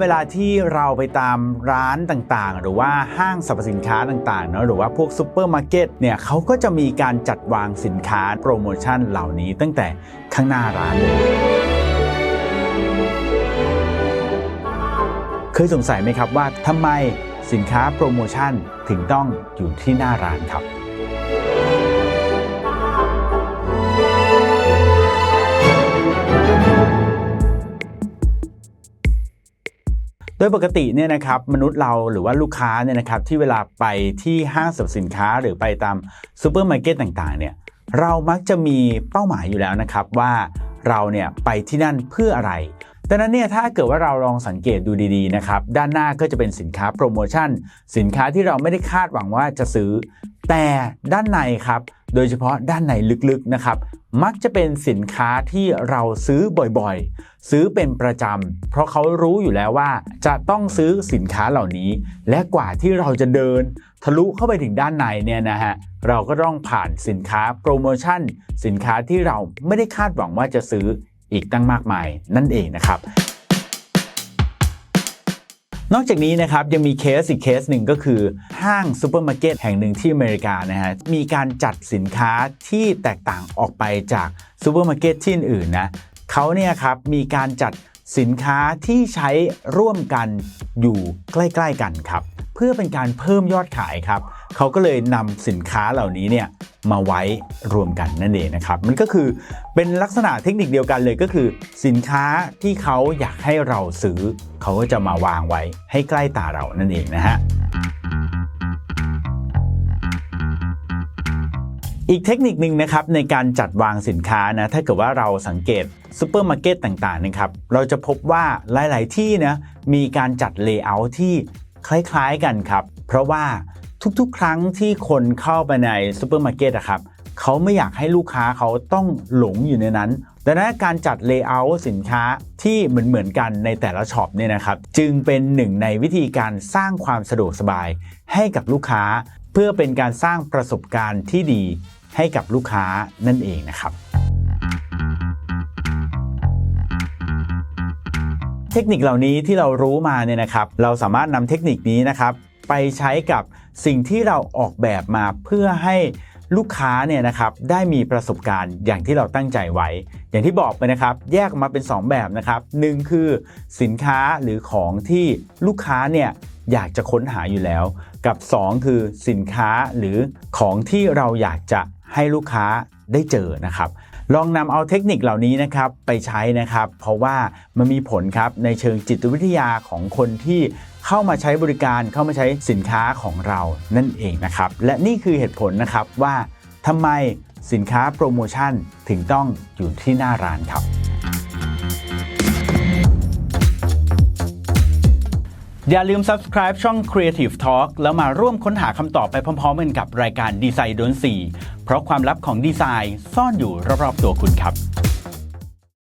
เวลาที่เราไปตามร้านต่างๆ หรือว่าห้างสรรพสินค้าต่างๆเนอะหรือว่าพวกซูเปอร์มาร์เก็ตเนี่ยเขาก็จะมีการจัดวางสินค้าโปรโมชั่นเหล่านี้ตั้งแต่ข้างหน้าร้านเลยเคยสงสัยไหมครับว่าทำไมสินค้าโปรโมชั่นถึงต้องอยู่ที่หน้าร้านครับ ยปกติเนี่ยนะครับมนุษย์เราหรือว่าลูกค้าเนี่ยนะครับที่เวลาไปที่ห้างสรรพสินค้าหรือไปตามซูเปอร์มาร์เก็ตต่างๆเนี่ยเรามักจะมีเป้าหมายอยู่แล้วนะครับว่าเราเนี่ยไปที่นั่นเพื่ออะไรดังนั้นเนี่ยถ้าเกิดว่าเราลองสังเกตดูดีๆนะครับด้านหน้าก็จะเป็นสินค้าโปรโมชั่นสินค้าที่เราไม่ได้คาดหวังว่าจะซื้อ แต่ด้านในครับ โดยเฉพาะด้านในลึกๆนะครับ มักจะเป็นสินค้าที่เราซื้อบ่อยๆ ซื้อเป็นประจำ เพราะเขารู้อยู่แล้วว่าจะต้องซื้อสินค้าเหล่านี้ และกว่าที่เราจะเดิน ทะลุเข้าไปถึงด้านในเนี่ยนะฮะเราก็ต้องผ่านสินค้าโปรโมชั่น สินค้าที่เราไม่ได้คาดหวังว่าจะซื้ออีกตั้งมากมายนั่นเองนะครับ นอกจากนี้นะครับยังมีเคสอีกเคสหนึ่งก็คือ ห้างซูเปอร์มาร์เก็ตแห่งหนึ่งที่อเมริกานะฮะมีการจัดสินค้าที่แตกต่างออกไปจากซูเปอร์มาร์เก็ตที่อื่นนะเขาเนี่ยครับมีการจัดสินค้าที่ใช้ร่วมกันอยู่ใกล้ ๆ กันครับ เพื่อเป็นการเพิ่มยอดขายครับเขาก็เลยนำสินค้าเหล่านี้เนี่ย มาไว้รวมกันนั่นเองนะครับ มันก็คือเป็นลักษณะเทคนิคเดียวกันเลยก็คือ สินค้าที่เขาอยากให้เราซื้อ เขาก็จะมาวางไว้ให้ใกล้ตาเรานั่นเองนะฮะอีกเทคนิคหนึ่งนะครับในการจัดวางสินค้านะถ้าเกิดว่าเราสังเกตซูเปอร์มาร์เก็ตต่างๆนะครับเราจะพบว่าหลาย ๆ ที่นะมีการจัดเลเยอร์ที่คล้าย ๆ กันครับ เพราะว่า ทุกๆ ครั้งที่คนเข้าไปในซูเปอร์มาร์เก็ตอะครับเขาไม่อยากให้ลูกค้าเขาต้องหลงอยู่ในนั้น ดังนั้นการจัดเลเยอร์สินค้าที่เหมือนๆกันในแต่ละช็อปเนี่ยนะครับ จึงเป็นหนึ่งในวิธีการสร้างความสะดวกสบายให้กับลูกค้า เพื่อเป็นการสร้างประสบการณ์ที่ดีให้กับลูกค้านั่นเองนะครับ เทคนิคเหล่านี้ที่เรารู้มาเนี่ยนะครับ เราสามารถนำเทคนิคนี้นะครับ ไปใช้กับสิ่งที่เราออกแบบมาเพื่อให้ลูกค้าเนี่ยนะครับได้มีประสบการณ์อย่างที่เราตั้งใจไว้ อย่างที่บอกไปนะครับ แยกออกมาเป็น 2 แบบนะครับหนึ่งคือสินค้าหรือของที่ลูกค้าเนี่ยอยากจะค้นหาอยู่แล้ว กับ 2 คือสินค้าหรือของที่เราอยากจะให้ลูกค้าได้เจอนะครับ ลองนำเอาเทคนิคเหล่านี้นะครับไปใช้นะครับ เพราะว่ามันมีผลครับในเชิงจิตวิทยาของคนที่เข้ามาใช้บริการเข้ามาใช้สินค้าของเรานั่นเองนะครับ และนี่คือเหตุผลนะครับว่าทำไมสินค้าโปรโมชั่นถึงต้องอยู่ที่หน้าร้านครับ อย่าลืม subscribe ช่อง Creative Talk แล้วมาร่วมค้นหาคำตอบไปพร้อมๆกันกับรายการดีไซน์ดนสีเพราะความลับของดีไซน์ซ่อนอยู่รอบๆตัวคุณครับ